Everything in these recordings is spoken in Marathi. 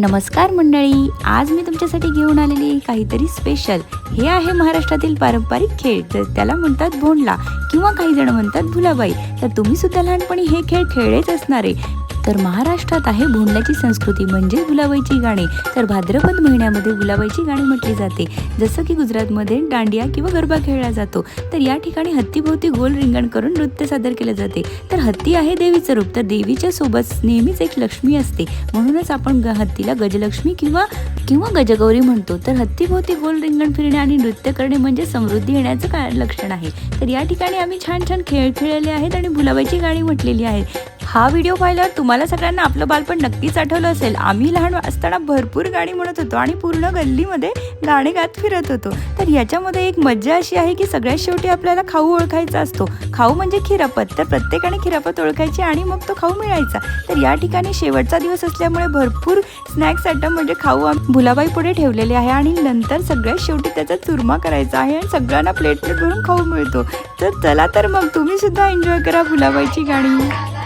नमस्कार मंडळी आज मी तुमच्यासाठी घेऊन आलेली आहे काहीतरी स्पेशल हे आहे महाराष्ट्रातील पारंपरिक खेळ तर त्याला म्हणतात भोंडला किंवा काही जण म्हणतात भुलाबाई. तर तुम्ही सुद्धा लहानपणी हे खेळ खेळलेच असणार आहे. तर महाराष्ट्रात आहे भोंडल्याची संस्कृती म्हणजे गुलाबाईची गाणी. तर भाद्रपद महिन्यामध्ये गुलाबाईची गाणी म्हटली जाते. जसं की गुजरातमध्ये दांडिया किंवा गरबा खेळला जातो. तर या ठिकाणी हत्तीभोवती गोल रिंगण करून नृत्य सादर केले जाते. तर हत्ती आहे देवीचं रूप. तर देवीच्या सोबत नेहमीच एक लक्ष्मी असते. म्हणूनच आपण ग- हत्तीला गजलक्ष्मी किंवा किंवा गजगौरी म्हणतो. तर हत्तीभोवती गोल रिंगण फिरणे आणि नृत्य करणे म्हणजे समृद्धी येण्याचं का लक्षण आहे. तर या ठिकाणी आम्ही छान छान खेळ खेळलेले आहेत आणि भुलाबाईची गाणी म्हटलेली आहेत. हा व्हिडिओ पाहिल्यावर तुम्हाला सगळ्यांना आपलं बालपण नक्कीच आठवलं असेल. आम्ही लहान असताना भरपूर गाणी म्हणत होतो आणि पूर्ण गल्लीमध्ये गाणे गात फिरत होतो. तर याच्यामध्ये एक मज्जा अशी आहे की सगळ्यात शेवटी आपल्याला खाऊ ओळखायचा असतो. खाऊ म्हणजे खिरापत. तर प्रत्येकाने खिरापत ओळखायची आणि मग तो खाऊ मिळायचा. तर या ठिकाणी शेवटचा दिवस असल्यामुळे भरपूर स्नॅक्स आयटम म्हणजे खाऊ भुलाबाई पुढे ठेवलेले आहे आणि नंतर सगळ्यात शेवटी त्याचा चुरमा करायचा आहे आणि सगळ्यांना प्लेट प्लेट भरून खाऊ मिळतो. तर चला तर मग तुम्ही सुद्धा एन्जॉय करा भुलाबाईची गाणी.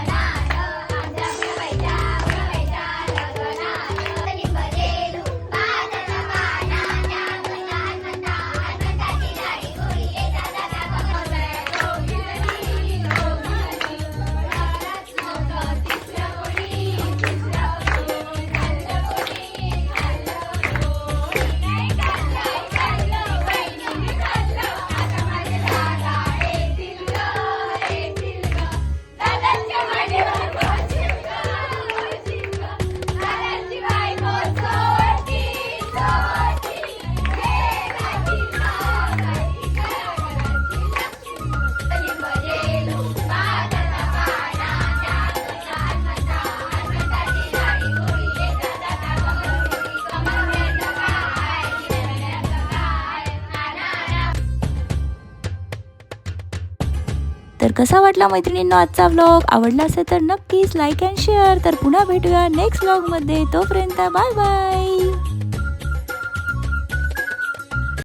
तर कसा वाटला मैत्रिणींनो आजचा व्लॉग आवडला असेल तर नक्कीच लाईक अँड शेअर तर पुन्हा भेटूया नेक्स्ट व्लॉगमध्ये तोपर्यंत बाय बाय